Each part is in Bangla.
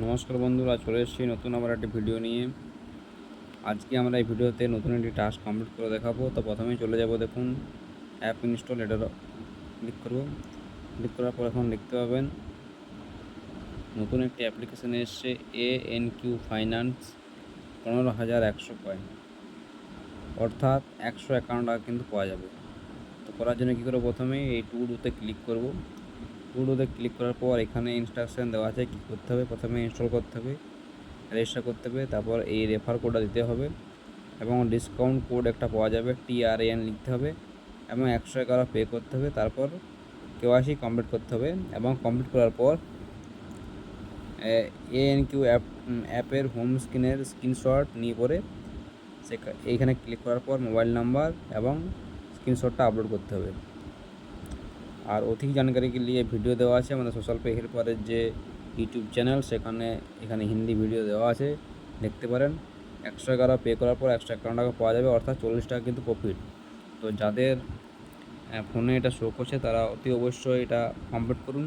নমস্কার বন্ধুরা, চলে এসেছি নতুন আবার একটি ভিডিও নিয়ে। আজকে আমরা এই ভিডিওতে নতুন একটি টাস্ক কমপ্লিট করে দেখাবো। তো প্রথমেই চলে যাব, দেখুন অ্যাপ ইনস্টল এটা ক্লিক করব। ক্লিক করার পর এখন দেখতে পাবেন, নতুন একটি অ্যাপ্লিকেশান এসছে এ এন কিউ ফাইন্যান্স পনেরো হাজার একশো কয়েন অর্থাৎ একশো একান্ন টাকা কিন্তু পাওয়া যাবে। তো করার জন্য কী করব প্রথমে এই টু ডুতে ক্লিক করব। টুডোতে ক্লিক করার পর এখানে ইনস্ট্রাকশান দেওয়া আছে কী করতে হবে? প্রথমে ইনস্টল করতে হবে রেজিস্টার করতে হবে, তারপর এই রেফার কোডটা দিতে হবে এবং ডিসকাউন্ট কোড একটা পাওয়া যাবে টিআরএন লিখতে হবে এবং একশো এগারো পে করতে হবে, তারপর কেওয়াইসি কমপ্লিট করতে হবে এবং কমপ্লিট করার পর এএন কিউ অ্যাপ অ্যাপের হোম স্ক্রিনের স্ক্রিনশট নিয়ে পরে সে এইখানে ক্লিক করার পর মোবাইল নাম্বার এবং স্ক্রিনশটটা আপলোড করতে হবে। আর অধিক জানকারি के लिए ভিডিও দেওয়া আছে আমাদের সোশ্যাল পে হেল্পারের যে ইউটিউব চ্যানেল সেখানে এখানে হিন্দি ভিডিও দেওয়া আছে দেখতে পারেন একশো এগারো পে করার পর একশো একান্ন টাকা পাওয়া যাবে অর্থাৎ চল্লিশ টাকা কিন্তু প্রফিট তো যাদের ফোনে এটা শো করছে তারা অতি অবশ্যই এটা কমপ্লিট করুন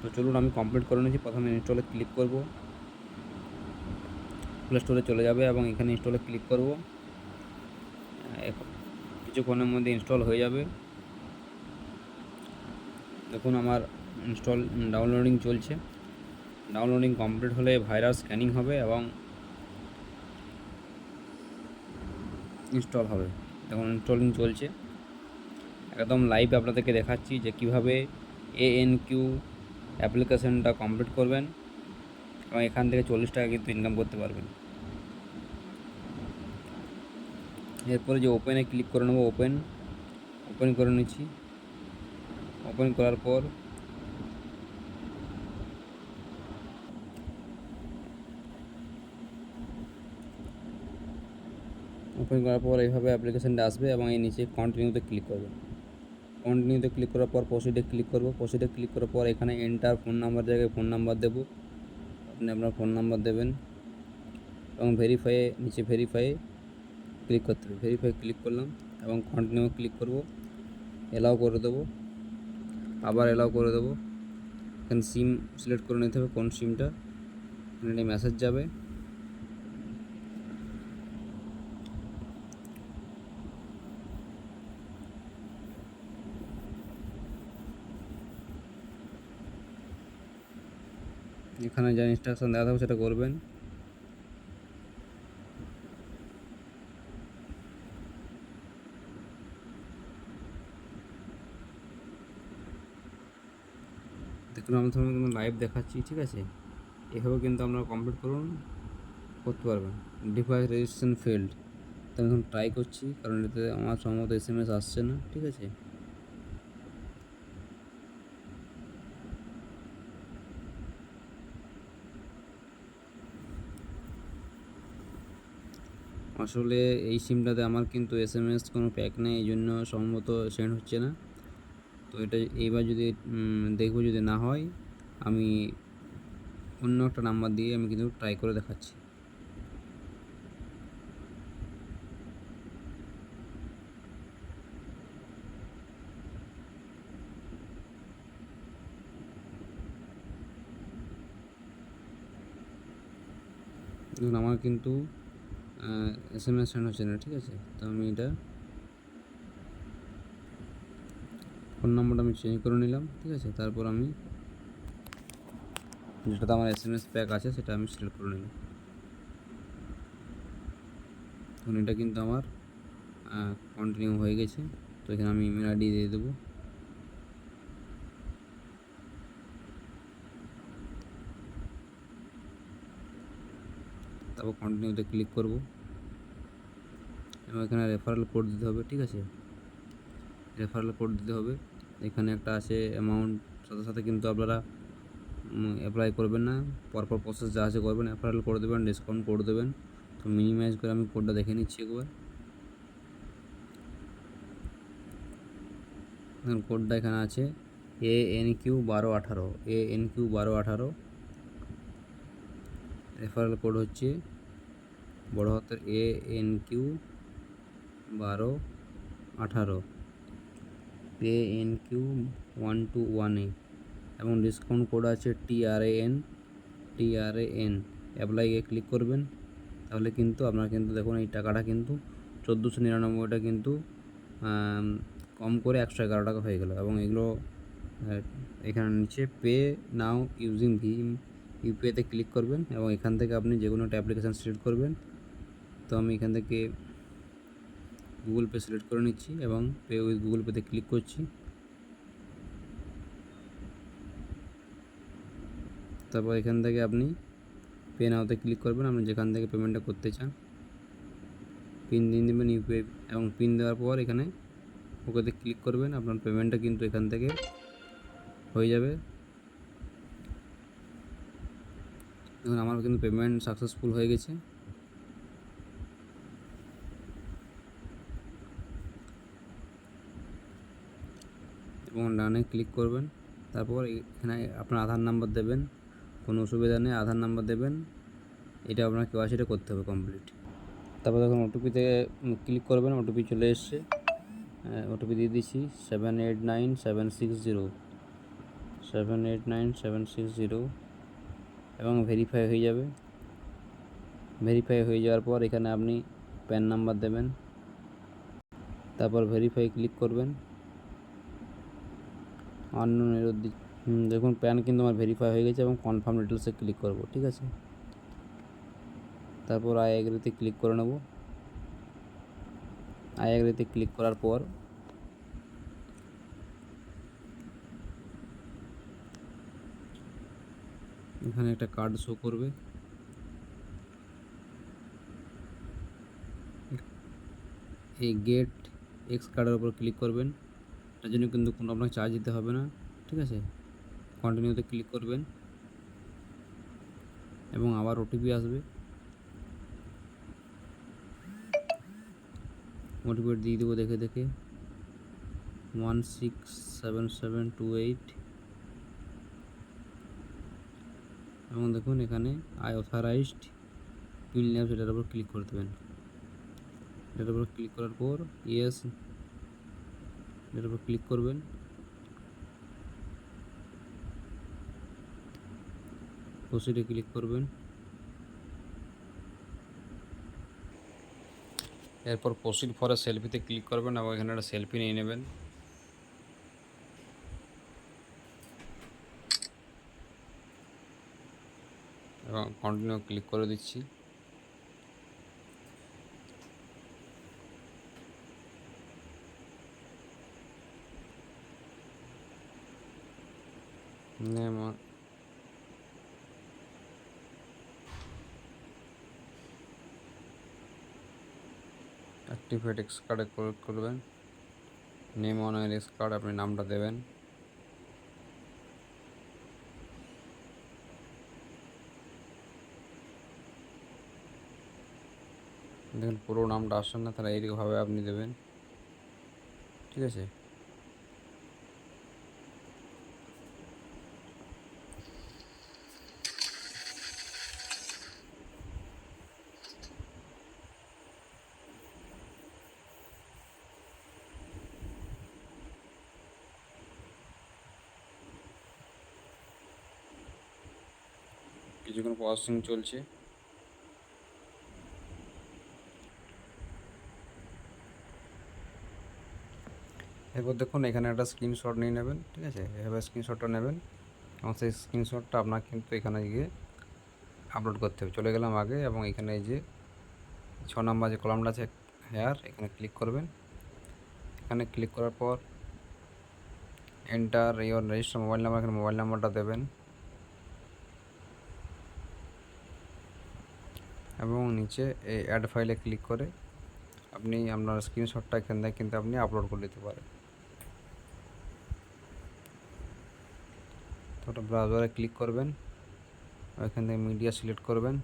তো চলুন আমি কমপ্লিট করে নিয়েছি প্রথমে ইনস্টলে ক্লিক করব প্লে স্টোরে চলে যাবে এবং এখানে ইনস্টলে ক্লিক করব কিছুক্ষণের মধ্যে ইনস্টল হয়ে যাবে দেখুন, আমার ইনস্টল ডাউনলোডিং চলছে। ডাউনলোডিং কমপ্লিট হলে ভাইরাস স্ক্যানিং হবে এবং ইনস্টল হবে। দেখুন ইনস্টলিং চলছে। একদম লাইভ আপনাদেরকে দেখাচ্ছি যে কীভাবে এএন কিউ অ্যাপ্লিকেশানটা কমপ্লিট করবেন এবং এখান থেকে চল্লিশ টাকা কিন্তু ইনকাম করতে পারবেন। এরপরে যে ওপেনে ক্লিক করে নেব ওপেন ওপেন করে নিচ্ছি। ওপেন করার পর ওপেন করার পর এইভাবে অ্যাপ্লিকেশানটা আসবে এবং এই নিচে কন্টিনিউতে ক্লিক করবে। কন্টিনিউতে ক্লিক করার পর প্রসিডে ক্লিক করব। প্রসিডে ক্লিক করার পর এখানে এন্টার ফোন নাম্বার জায়গায় ফোন নাম্বার দেব। আপনি আপনার ফোন নাম্বার দেবেন এবং ভেরিফাইয়ে নিচে ভেরিফাইয়ে ক্লিক করতে হবে। ভেরিফাই ক্লিক করলাম এবং কন্টিনিউ ক্লিক করব। এলাও করে দেবো। আবার এলাও করে দেবো। এখানে সিম সিলেক্ট করে নিতে হবে কোন সিমটা এখানে মেসেজ যাবে। এখানে যা ইনস্ট্রাকশন দেওয়া থাকবে সেটা করবেন। দেখুন আমি তোমাকে কিন্তু লাইভ দেখাচ্ছি, ঠিক আছে? এভাবে কিন্তু আপনারা কমপ্লিট করুন, করতে পারবেন। ডিভাইস রেজিস্ট্রেশন ফিল্ড তো আমি এখন ট্রাই করছি, কারণ এতে আমার সম্ভবত এস এম এস আসছে না, ঠিক আছে? আসলে এই সিমটাতে আমার কিন্তু এস এম এস কোনো প্যাক নেই, এই জন্য সম্ভবত সেন্ড হচ্ছে না। তো এটা এইবার যদি দেখব যদি না হয়, আমি অন্য একটা নাম্বার দিয়ে আমি কিন্তু ট্রাই করে দেখাচ্ছি। আমার কিন্তু এস এম এস সেন্ড হচ্ছে না, ঠিক আছে? তো আমি এটা ফোন নম্বরটা আমি চেঞ্জ করে নিলাম, ঠিক আছে? তারপর আমি যেটাতে আমার এস এম এস প্যাক আছে সেটা আমি সিলেক্ট করে নিলাম। এখন এটা কিন্তু আমার কন্টিনিউ হয়ে গেছে। তো এখানে আমি ইমেল আইডি দিয়ে দেবো। তারপর কন্টিনিউতে ক্লিক করব। এবং এখানে রেফারেল কোড দিতে হবে, ঠিক আছে? রেফারেল কোড দিতে হবে। এখানে একটা আছে অ্যামাউন্ট সাথে সাথে কিন্তু আপনারা অ্যাপ্লাই করবেন না। পরপর প্রসেস যা আছে করবেন অ্যাপ্লাই করে দেবেন ডিসকাউন্ট করে দেবেন। তো মিনিমাইজ করে আমি কোডটা দেখে নিচ্ছি একবার। কোডটা এখানে আছে এ এন কিউ বারো আঠারো এ এন কিউ বারো আঠারো। রেফারেল কোড হচ্ছে, বড় হাতের এ এন কিউ বারো আঠারো। A N Q one two one A এবং ডিসকাউন্ট কোড আছে T R N T R A N অ্যাপ্লাইয়ে click করবেন। তাহলে কিন্তু আপনার কিন্তু দেখুন এই টাকাটা কিন্তু চোদ্দোশো নিরানব্বইটা কিন্তু কম করে একশো এগারো টাকা হয়ে গেল। এবং এগুলো এখানে নিচে পে নাও ইউজিং ভীম ইউপিআইতে ক্লিক করবেন এবং এখান থেকে আপনি যে কোনো একটা অ্যাপ্লিকেশান সিলেক্ট করবেন। তো আমি এখান থেকে গুগল পে সিলেক্ট করে নিচ্ছি এবং পে উইথ গুগল পেতে ক্লিক করছি। তারপর এখান থেকে আপনি পে নাওতে ক্লিক করবেন, আপনি যেখান থেকে পেমেন্টটা করতে চান। পিন দিয়ে দেবেন ইউপিআই এবং পিন দেওয়ার পর এখানে ওকেতে ক্লিক করবেন, আপনার পেমেন্টটা কিন্তু এখান থেকে হয়ে যাবে। দেখুন, আমার কিন্তু পেমেন্ট সাকসেসফুল হয়ে গেছে। এবং ডানে ক্লিক করবেন। তারপর এখানে আপনার আধার নাম্বার দেবেন। কোনো অসুবিধা নেই, আধার নাম্বার দেবেন। এটা আপনার কেওয়াইসিটা করতে হবে কমপ্লিট তারপর দেখুন ওটিপিতে ক্লিক করবেন ওটিপি চলে এসছে। ওটিপি দিয়ে দিচ্ছি seven eight nine seven six zero seven eight nine seven six zero এবং ভেরিফাই হয়ে যাবে। ভেরিফাই হয়ে যাওয়ার পর এখানে আপনি প্যান নাম্বার দেবেন। তারপর ভেরিফাই ক্লিক করবেন। অন্য দেখুন প্যান কিন্তু আমার ভেরিফাই হয়ে গেছে এবং কনফার্ম ডিটেলসে ক্লিক করব, ঠিক আছে? তারপর আই এগ্রিতে ক্লিক করে নেব। আই এগ্রিতে ক্লিক করার পর এখানে একটা কার্ড শো করবে। এই গেট এক্স কার্ডের উপর ক্লিক করবেন। তার জন্য কিন্তু কোনো আপনাকে চার্জ দিতে হবে না, ঠিক আছে? কন্টিনিউতে ক্লিক করবেন এবং আবার ওটিপি আসবে। ওটিপি দিয়ে দেবো দেখে দেখে। One six seven seven two eight এবং দেখুন এখানে আই অথরাইজড পিল নেম সেটার উপর ক্লিক করে দেবেন। এটার উপর ক্লিক করার পর ইয়েস এটার উপর ক্লিক করবেন। প্রসিডে ক্লিক করবেন। এরপর প্রসিড ফরে সেলফিতে ক্লিক করবেন এবং এখানে একটা সেলফি নিয়ে নেবেন। এবং কন্টিনিউ ক্লিক করে দিচ্ছি। নেম অ্যাক্টিভেট এক্স কার্ডে ক্লিক করবেন। নেম অন এক্স কার্ড আপনি নামটা দেবেন। দেখুন পুরো নামটা আসছে না, তাহলে এইরকমভাবে আপনি দেবেন। ঠিক আছে? কিছুক্ষণ প্রসেসিং চলছে। এরপর দেখুন, এখানে একটা স্ক্রিনশট নিয়ে নেবেন, ঠিক আছে? এভাবে স্ক্রিনশটটা নেবেন। এবং সেই স্ক্রিনশটটা আপনার কিন্তু এখানে গিয়ে আপলোড করতে হবে। চলে গেলাম আগে এবং এখানে এই যে ছ নম্বর যে কলামটা আছে হেয়ার এখানে ক্লিক করবেন। এখানে ক্লিক করার পর enter your register mobile number এখানে মোবাইল নাম্বারটা দেবেন। এবং নিচে এই অ্যাড ফাইলে ক্লিক করে আপনি আপনার স্ক্রিনশটটা এখান থেকে কিন্তু আপনি আপলোড করে দিতে পারেন। তো ব্রাউজারে ক্লিক করবেন, এখান থেকে মিডিয়া সিলেক্ট করবেন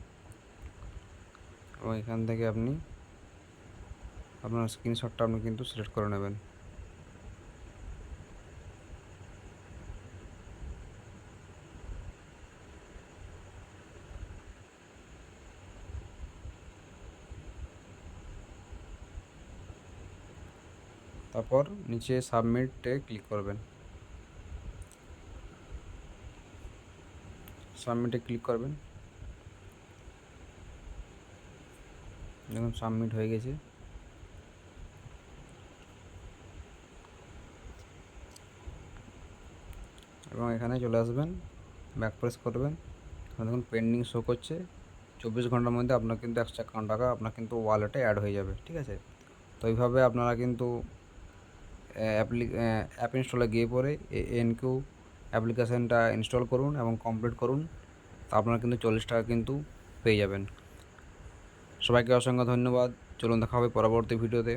এবং এখান থেকে আপনি আপনার স্ক্রিনশটটা আপনি কিন্তু সিলেক্ট করে নেবেন। তারপর নিচে সাবমিটে ক্লিক করবেন। সাবমিটে ক্লিক করবেন। দেখুন সাবমিট হয়ে গেছে। এবং এখানে চলে আসবেন ব্যাক প্রেস করবেন। দেখুন পেন্ডিং শো করছে। চব্বিশ ঘণ্টার মধ্যে আপনার কিন্তু একশো একান্ন টাকা আপনার কিন্তু ওয়ালেটে অ্যাড হয়ে যাবে, ঠিক আছে? তো এইভাবে আপনারা কিন্তু অ্যাপ্লি অ্যাপ ইনস্টলে গিয়ে পরে এনকিউ অ্যাপ্লিকেশানটা ইনস্টল করুন এবং কমপ্লিট করুন। তা আপনারা কিন্তু চল্লিশ টাকা কিন্তু পেয়ে যাবেন। সবাইকে অসংখ্য ধন্যবাদ। চলুন দেখা হবে পরবর্তী ভিডিওতে।